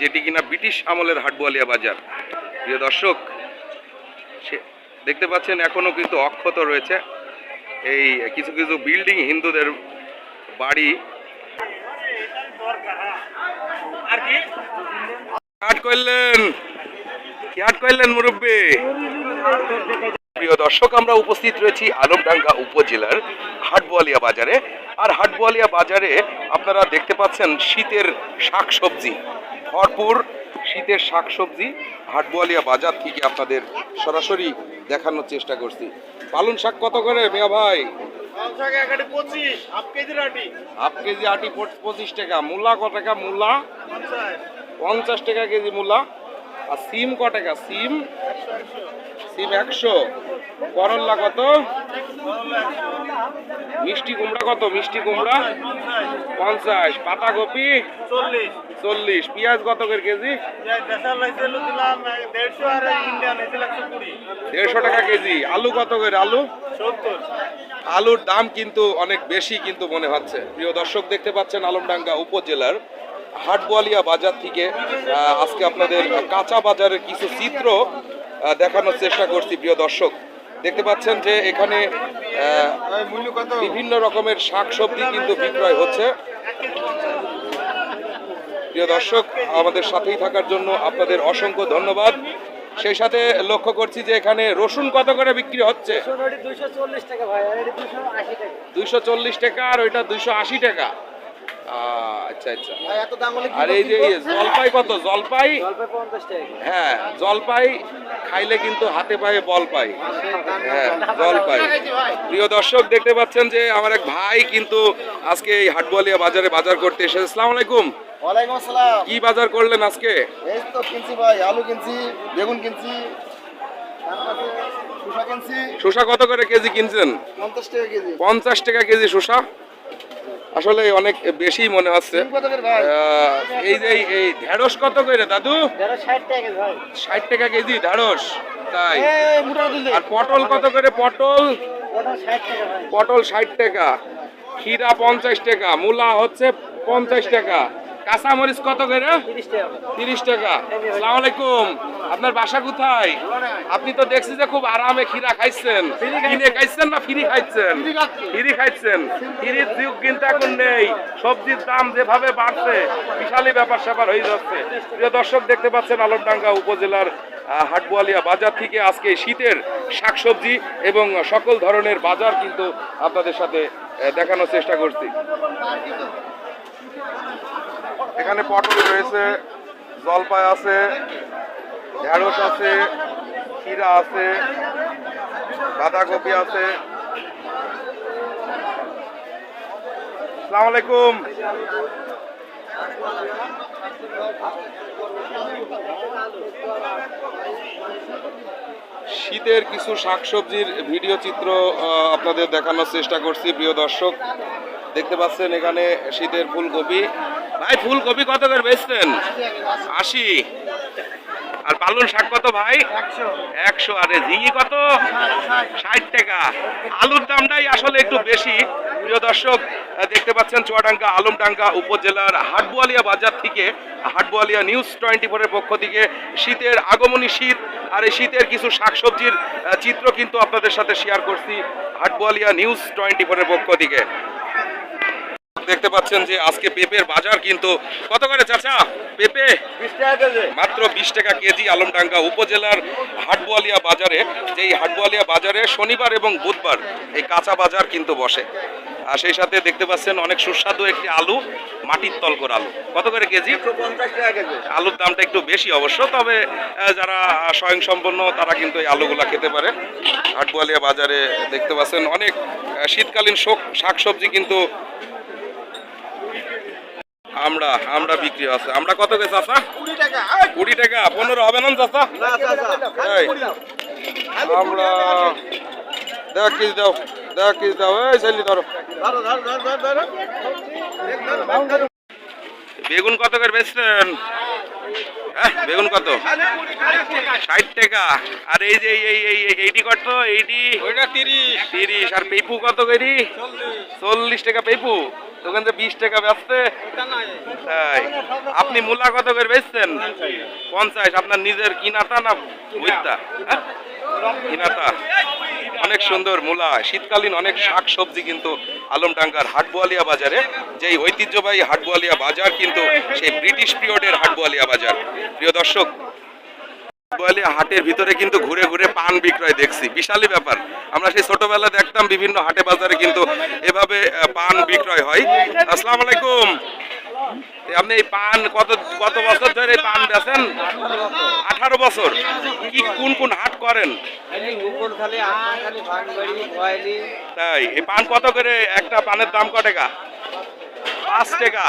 যেটি কিনা ব্রিটিশ আমলের হাটবোয়ালিয়া বাজার। প্রিয় দর্শক সে দেখতে পাচ্ছেন এখনও কিন্তু অক্ষত রয়েছে। এই কিছু কিছু বিল্ডিং হিন্দুদের বাড়ি। হাট করলেন? কি হাট করলেন মুরব্বী? প্রিয় দর্শক আমরা উপস্থিত রয়েছি আলমডাঙ্গা উপজেলার হাটবোয়ালিয়া বাজারে। আর হাটবোয়ালিয়া বাজারে আপনারা দেখতে পাচ্ছেন শীতের শাকসবজি। ভরপুর শীতের শাকসবজি হাটবোয়ালিয়া বাজার থেকে আপনাদের সরাসরি দেখানোর চেষ্টা করছি। পালন শাক কত করে মিয়া ভাই? হাফ কেজি আটি। পঁচ- পঁচিশ টাকা। মূলা ক টাকা? মূলা? পঞ্চাশ। টাকা কেজি মূলা। আর সিম ক টাকা? সিম? সিম একশো। করল্লা কত? মিষ্টি কুমড়া কত? মিষ্টি কুমড়া পঞ্চাশ। পাতাকপি চল্লিশ। চল্লিশ। পেঁয়াজ কত করে কেজি? দেড়শো টাকা কেজি। আলু কত করে? আলু? আলুর দাম কিন্তু অনেক বেশি কিন্তু মনে হচ্ছে। প্রিয় দর্শক দেখতে পাচ্ছেন আলমডাঙ্গা উপজেলার হাটবোয়ালিয়া বাজার থেকে আজকে আপনাদের কাঁচা বাজারের কিছু চিত্র দেখানোর চেষ্টা করছি প্রিয় দর্শক। দেখতে পাচ্ছেন যে এখানে বিভিন্ন রকমের শাকসবজি কিন্তু বিক্রয় হচ্ছে। প্রিয় দর্শক আমাদের সাথেই থাকার জন্য আপনাদের অসংখ্য ধন্যবাদ। সেই সাথে লক্ষ্য করছি যে এখানে রসুন কত করে বিক্রি হচ্ছে? দুইশো চল্লিশ টাকা ভাই আর ওইটা দুইশো আশি টাকা। আচ্ছা আচ্ছা। ভাই এত দাম আর এই যে জলপাই কত? জলপাই? জলপাই পঞ্চাশ টাকা হ্যাঁ জলপাই খাইলে কিন্তু হাতে পায়ে বল পাই। হ্যাঁ জলপাই। প্রিয় দর্শক দেখতে পাচ্ছেন যে আমার এক ভাই কিন্তু আজকে এই হাটবোয়ালিয়া বাজারে বাজার করতে এসেছে। আসসালামু আলাইকুম। ওয়ালাইকুম আসসালাম। কি বাজার করলেন আজকে? এই তো কিনছি ভাই আলু কিনছি বেগুন কিনছি তারপরে শসা কিনছি। শসা কত করে কেজি কিনছেন? পঞ্চাশ টাকা কেজি। পঞ্চাশ টাকা কেজি শসা? আসলে অনেক বেশি মনে হচ্ছে। এই যে এই- ঢেঁড়স কত করে দাদু? ষাট টাকা কেজি ষাট টাকা কেজি ঢেঁড়স তাই? আর পটল কত করে পটল? পটল ষাট টাকা খিরা পঞ্চাশ টাকা মূলা হচ্ছে পঞ্চাশ টাকা। কাঁচামরিচ কত করে? তিরিশ টাকা। সালাম আলাইকুম। আপনার বাসা কোথায়? আপনি তো দেখছি যে খুব আরামে ক্ষীরা খাইছেন। কিনে খাইছেন না ফ্রি খাইছেন? ফ্রি খাইছেন। ফ্রির যুগ কিন্তু এখন নেই। সবজির দাম যেভাবে বাড়ছে বিশালই ব্যাপার স্যাপার হয়ে যাচ্ছে। প্রিয় দর্শক দেখতে পাচ্ছেন আলমডাঙ্গা উপজেলার হাটবোয়ালিয়া বাজার থেকে আজকে শীতের শাকসবজি এবং সকল ধরনের বাজার কিন্তু আপনাদের সাথে দেখানোর চেষ্টা করছি। এখানে পটল রয়েছে, জলপাই আছে, ঢেঁড়স আছে, ক্ষীরা আছে, বাঁধাকপি আছে। সালাম আলাইকুম। শীতের কিছু শাকসবজির ভিডিও চিত্র আপনাদের দেখানোর চেষ্টা করছি, প্রিয় দর্শক। দেখতে পাচ্ছেন এখানে শীতের ফুলকপি। ভাই ফুলকপি কত করে বেচছেন আশি। আর পালন শাক কত ভাই? একশো। আরে ঝিঙি কত? ষাট টাকা। আলুর দামটাই আসলে একটু বেশি। প্রিয় দর্শক দেখতে পাচ্ছেন চুয়াডাঙ্গা আলমডাঙ্গা উপজেলার হাটবোয়ালিয়া বাজার থেকে হাটবোয়ালিয়া নিউজ টোয়েন্টি ফোরের পক্ষ থেকে শীতের আগমনী শীত আর এই শীতের কিছু শাকসবজির চিত্র কিন্তু আপনাদের সাথে শেয়ার করছি হাটবোয়ালিয়া নিউজ টোয়েন্টি ফোরের পক্ষ থেকে। দেখতে পাচ্ছেন যে আজকে পেঁপের বাজার কিন্তু কত করে চাচা? পেঁপে? মাত্র বিশ টাকা কেজি আলমডাঙ্গা উপজেলার হাটবোয়ালিয়া বাজারে। যেই হাটবোয়ালিয়া বাজারে শনিবার এবং বুধবার এই কাঁচা বাজার কিন্তু বসে। আর সেই সাথে দেখতে পাচ্ছেন অনেক সুস্বাদু একটি আলু মাটির তলকর আলু। কত করে কেজি? আলুর দামটা একটু বেশি অবশ্য তবে যারা স্বয়ংসম্পন্ন তারা কিন্তু এই আলুগুলা খেতে পারে। হাটবোয়ালিয়া বাজারে দেখতে পাচ্ছেন অনেক শীতকালীন শোক শাকসবজি কিন্তু আমরা আমরা বিক্রি আছে। আমরা কত গেছে চাচা? কুড়ি টাকা পনেরো হবে না চাষা এই, আমরা দেখ কেজি দাও দেখ কেজি দাও। এই ছেলে ধরো। ধরো ধরো ধরো ধরো বেগুন কত করে বেচছেন হ্যাঁ বেগুন কত? ষাট টাকা। আর এই যে এই এই এই এই- এইটি কত? এইটি? তিরিশ। তিরিশ। আর পেপু কত করি চল্লিশ। টাকা পেপু। দোকান তো বিশ টাকা বেচতে? তাই। আপনি মূলা কত করে বেচছেন? পঞ্চাশ। আপনার নিজের কিনাতা না বুঝতা হ্যাঁ? কিনাতা অনেক সুন্দর মূলা, শীতকালীন অনেক শাক সবজি কিন্তু আলমডাঙ্গার হাটবোয়ালিয়া বাজারে। যেই ঐতিহ্যবাহী হাটবোয়ালিয়া বাজার কিন্তু সেই ব্রিটিশ পিরিয়ডের হাটবোয়ালিয়া বাজার। প্রিয় দর্শক, হাটবোয়ালিয়া হাটের ভিতরে কিন্তু ঘুরে ঘুরে পান বিক্রয় দেখছি। বিশালই ব্যাপার। আমরা সেই ছোটবেলা দেখতাম বিভিন্ন হাটে বাজারে কিন্তু এভাবে পান বিক্রয় হয়। আসসালামু আলাইকুম। আপনি এই পান কত কত বছর ধরে পান বেচেন? আঠারো বছর। কি কোন কোন হাট করেন? তাই, এই পান কত করে? একটা পানের দাম পাঁচ টাকা।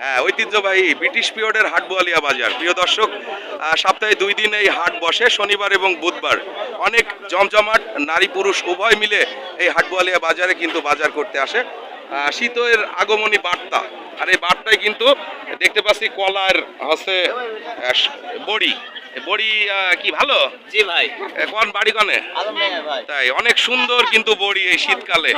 হ্যাঁ ঐতিহ্যবাহী ব্রিটিশ পিরিয়ডের হাটবোয়ালিয়া বাজার। প্রিয় দর্শক সপ্তাহে দুই দিন এই হাট বসে, শনিবার এবং বুধবার। অনেক জমজমাট নারী পুরুষ উভয় মিলে এই হাটবোয়ালিয়া বাজারে কিন্তু বাজার করতে আসে। শীতের আগমনী বার্তা। আর এই বার্তায় কিন্তু দেখতে পাচ্ছি কলার হচ্ছে বড়ি। বড়ি কি ভালো? জি ভাই। কোন বাড়ি কনে? তাই অনেক সুন্দর কিন্তু বড়ি এই শীতকালে।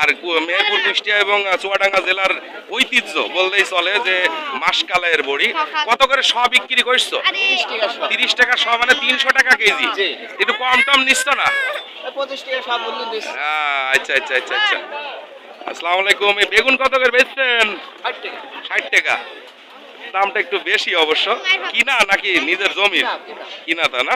আর মেহেরপুর কুষ্টিয়া এবং চুয়াডাঙ্গা জেলার ঐতিহ্য বললেই চলে যে মাসকালের বড়ি। কত করে শ বিক্রি করছ? তিরিশ টাকা শ। মানে তিনশো টাকা কেজি। একটু কম টম নিচ্ছ না? আচ্ছা আচ্ছা আচ্ছা আচ্ছা। আসসালামু আলাইকুম। এই বেগুন কত করে বেচছেন? ষাট টাকা। দামটা একটু বেশি অবশ্য। কিনা নাকি নিজের জমির? কিনা তা না?